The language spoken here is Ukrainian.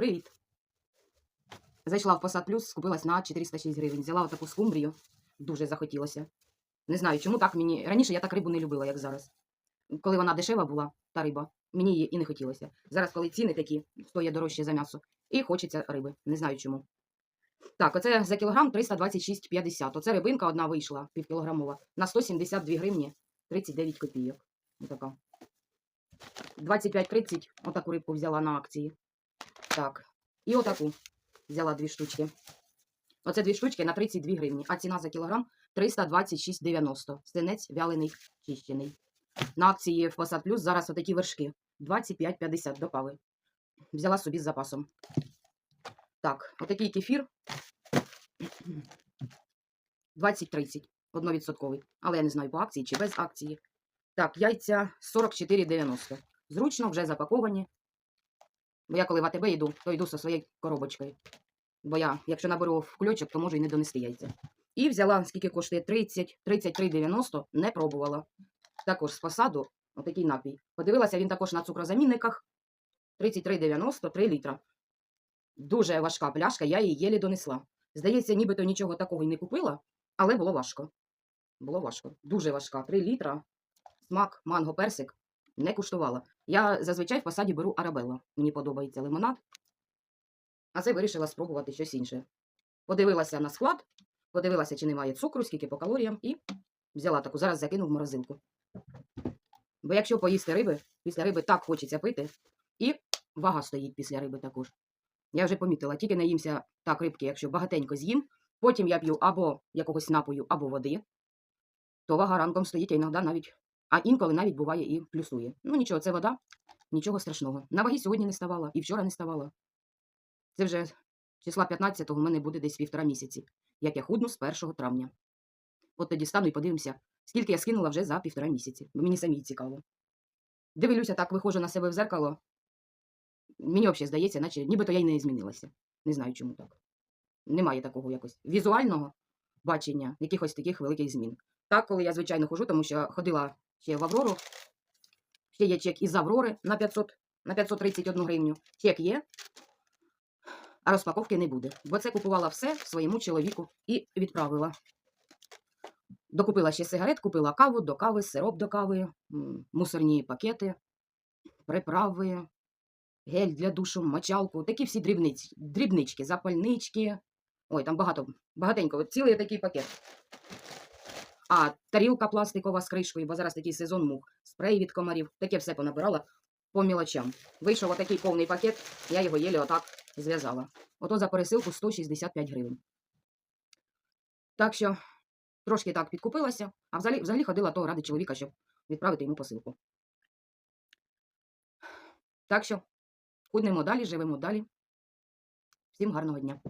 Привіт. Зайшла в Посад Плюс, скупилась на 406 гривень. Взяла отаку скумбрію. Дуже захотілося. Не знаю, чому так мені. Раніше я так рибу не любила, як зараз. Коли вона дешева була, та риба, мені її і не хотілося. Зараз, коли ціни такі, стоять дорожче за м'ясо, і хочеться риби. Не знаю чому. Так, оце за кілограм 326,50. Оце рибинка одна вийшла, півкілограмова, на 172 гривні 39 копійок. Отака. 25-30 отаку рибку взяла на акції. Так. І отаку взяла дві штучки. Оце дві штучки на 32 гривні, а ціна за кілограм 326,90. Стенець вялений, чищений. На акції в Посад Плюс зараз отакі вершки. 25,50 до кави. Взяла собі з запасом. Так, отакий кефір. 20-30, одновідсотковий. Але я не знаю, по акції чи без акції. Так, яйця 44,90. Зручно, вже запаковані. Бо я коли в АТБ йду, то йду зі своєю коробочкою. Бо я, якщо наберу в ключок, то можу і не донести яйця. І взяла, скільки коштує 30, 33,90, не пробувала. Також з посаду, отакий напій. Подивилася, він також на цукрозамінниках. 33,90, 3 літра. Дуже важка пляшка, я її єлі донесла. Здається, нібито нічого такого й не купила, але було важко. Було важко. Дуже важка. 3 літра. Смак, манго, персик. Не куштувала. Я зазвичай в посаді беру арабелла. Мені подобається лимонад. А це вирішила спробувати щось інше. Подивилася на склад, подивилася, чи немає цукру, скільки по калоріям, і взяла таку. Зараз закину в морозилку. Бо якщо поїсти риби, після риби так хочеться пити, і вага стоїть після риби також. Я вже помітила, тільки наїмся так рибки, якщо багатенько з'їм, потім я п'ю або якогось напою, або води, то вага ранком стоїть, а іноді навіть, а інколи навіть буває і плюсує. Ну нічого, це вода, нічого страшного. На вагі сьогодні не ставала, і вчора не ставала. Це вже числа 15-го в мене буде десь півтора місяці, як я худну з 1 травня. От тоді стану і подивимося, скільки я скинула вже за півтора місяці, бо мені самі цікаво. Дивлюся, так виходжу на себе в зеркало. Мені взагалі здається, наче нібито я й не змінилася. Не знаю, чому так. Немає такого якось візуального бачення якихось таких великих змін. Так, коли я, звичайно, хожу, тому що ходила ще в Аврору, ще є чек із Аврори на 500, на 531 гривню. Чек є, а розпаковки не буде. Бо це купувала все своєму чоловіку і відправила. Докупила ще сигарет, купила каву до кави, сироп до кави, мусорні пакети, приправи, гель для душу, мочалку, такі всі дрібниці, дрібнички, запальнички. Ой, там багато, багатенько, цілий такий пакет. А тарілка пластикова з кришкою, бо зараз такий сезон мух, спрей від комарів, таке все понабирала по мілочам. Вийшов отакий повний пакет, я його єлі отак зв'язала. Ото за пересилку 165 гривень. Так що трошки так підкупилася, а взагалі, взагалі ходила того ради чоловіка, щоб відправити йому посилку. Так що, худнемо далі, живемо далі. Всім гарного дня.